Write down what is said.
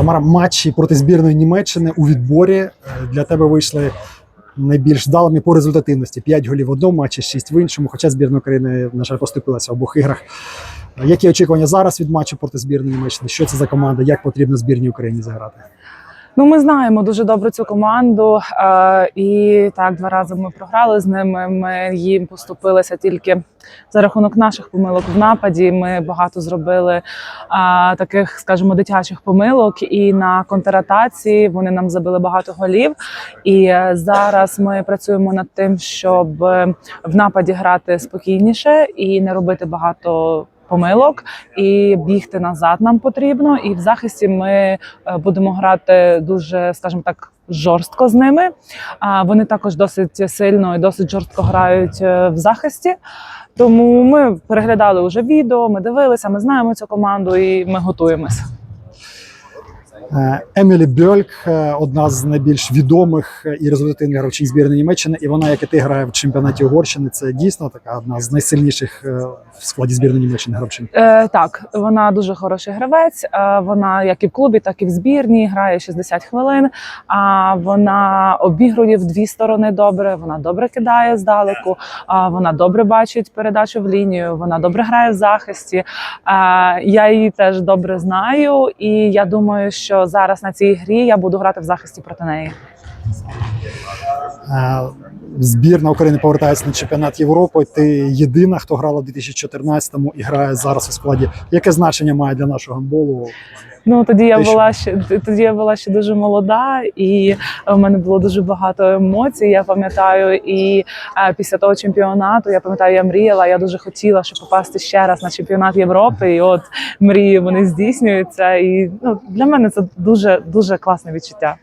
Тамара, матчі проти збірної Німеччини у відборі е, для тебе вийшли найбільш вдалими по результативності. 5 голів в одному матчі, 6 в іншому. Хоча збірна України, на жаль, поступилася в обох іграх. Е, Які очікування зараз від матчу проти збірної Німеччини? Що це за команда? Як потрібно збірній Україні заграти? Ну, ми знаємо дуже добре цю команду. Е, і так, два рази ми програли з ними. Ми їм поступилися тільки за рахунок наших помилок в нападі. Ми багато зробили е, таких, скажімо, дитячих помилок. І на контратаці вони нам забили багато голів. І е, зараз ми працюємо над тим, щоб в нападі грати спокійніше і не робити багато. Помилок і бігти назад нам потрібно. І в захисті ми е, будемо грати дуже, скажімо так, жорстко з ними. А вони також досить сильно і досить жорстко грають е, в захисті. Тому ми переглядали вже відео, ми дивилися, ми знаємо цю команду і ми готуємося. Е, Емілі Бьольк е, одна з найбільш відомих і результативних гравчинь збірної Німеччини, і вона, як і ти, грає в чемпіонаті Угорщини. Це дійсно така одна з найсильніших е, в складі збірної Німеччини гравчин. Е, так, вона дуже хороший гравець. Вона як і в клубі, так і в збірній грає 60 хвилин. А вона обігрує в дві сторони добре. Вона добре кидає здалеку. Вона добре бачить передачу в лінію. Вона добре грає в захисті. Я її теж добре знаю, і я думаю, що зараз на цій грі я буду грати в захисті проти неї. Е, Збірна України повертається на чемпіонат Європи. Ти єдина, хто грала в 2014-му і грає зараз у складі. Яке значення має для нашого гандболу? Ну тоді я Ти була ще тоді я була ще дуже молода, і в мене було дуже багато емоцій. Я пам'ятаю, і е, після того чемпіонату я пам'ятаю, я мріяла. Я дуже хотіла, щоб попасти ще раз на чемпіонат Європи. І от мрії вони здійснюються. І ну для мене це дуже дуже класне відчуття.